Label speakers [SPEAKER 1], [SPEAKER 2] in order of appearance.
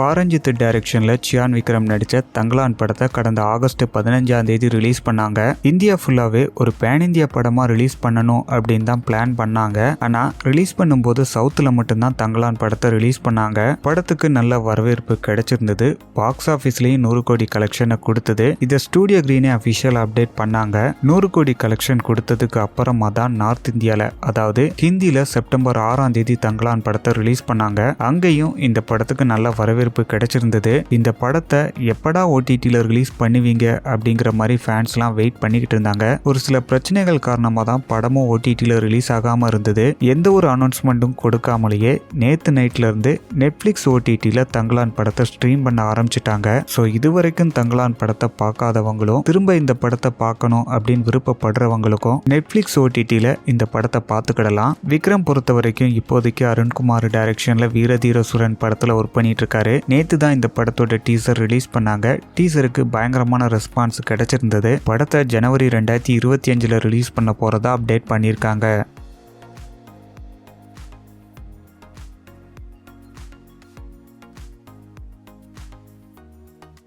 [SPEAKER 1] பாரஞ்சித் டைரக்ஷனில் சியான் விக்ரம் நடித்த தங்கலான் படத்தை கடந்த ஆகஸ்ட் பதினஞ்சாம் தேதி ரிலீஸ் பண்ணாங்க. இந்தியா ஃபுல்லாகவே ஒரு பேன் இந்தியா படமாக ரிலீஸ் பண்ணணும் அப்படின்னு தான் பிளான் பண்ணாங்க. ஆனால் ரிலீஸ் பண்ணும்போது சவுத்தில் மட்டும்தான் தங்கலான் படத்தை ரிலீஸ் பண்ணாங்க. படத்துக்கு நல்ல வரவேற்பு கிடைச்சிருந்தது. பாக்ஸ் ஆஃபீஸ்லேயும் நூறு கோடி கலெக்ஷனை கொடுத்தது. இதை ஸ்டூடியோ கிரீனே அஃபிஷியல் அப்டேட் பண்ணாங்க. நூறு கோடி கலெக்ஷன் கொடுத்ததுக்கு அப்புறமா தான் நார்த் இந்தியாவில் அதாவது ஹிந்தியில் செப்டம்பர் ஆறாம் தேதி தங்கலான் படத்தை ரிலீஸ் பண்ணாங்க. அங்கேயும் இந்த படத்துக்கு நல்ல வரவேற்பு கிடைச்சிருந்தது. இந்த படத்தை எப்படா ஓடிடியில் ரிலீஸ் பண்ணுவீங்க அப்படிங்கிற மாதிரி ஃபேன்ஸ்லாம் வெயிட் பண்ணிக்கிட்டு இருந்தாங்க. ஒரு சில பிரச்சனைகள் காரணமாக தான் படமும் ஓடிடியில் ரிலீஸ் ஆகாமல் இருந்தது. எந்த ஒரு அனௌன்ஸ்மெண்ட்டும் கொடுக்காமலேயே நேற்று நைட்ல இருந்து நெட்ஃப்ளிக்ஸ் ஓடிடியில் தங்கலான் படத்தை ஸ்ட்ரீம் பண்ண ஆரம்பிச்சிட்டாங்க. ஸோ இதுவரைக்கும் தங்கலான் படத்தை பார்க்காதவங்களும் திரும்ப இந்த படத்தை பார்க்கணும் அப்படின்னு விருப்பப்படுறவங்களுக்கும் நெட்ஃப்ளிக்ஸ் ஓடிடியில் இந்த படத்தை பார்த்துக்கிடலாம். விக்ரம் பொறுத்த வரைக்கும் இப்போதைக்கு அருண்குமார் டைரக்ஷனில் வீரதீர சுரன் படத்தில் ஒர்க் பண்ணிட்டு இருக்காரு. நேற்று தான் இந்த படத்தோட டீசர் ரிலீஸ் பண்ணாங்க. டீசருக்கு பயங்கரமான ரெஸ்பான்ஸ் கிடைச்சிருந்தது. படத்தை ஜனவரி ரெண்டாயிரத்தி இருபத்தி அஞ்சில் ரிலீஸ் பண்ண போகிறதா அப்டேட் பண்ணியிருக்காங்க.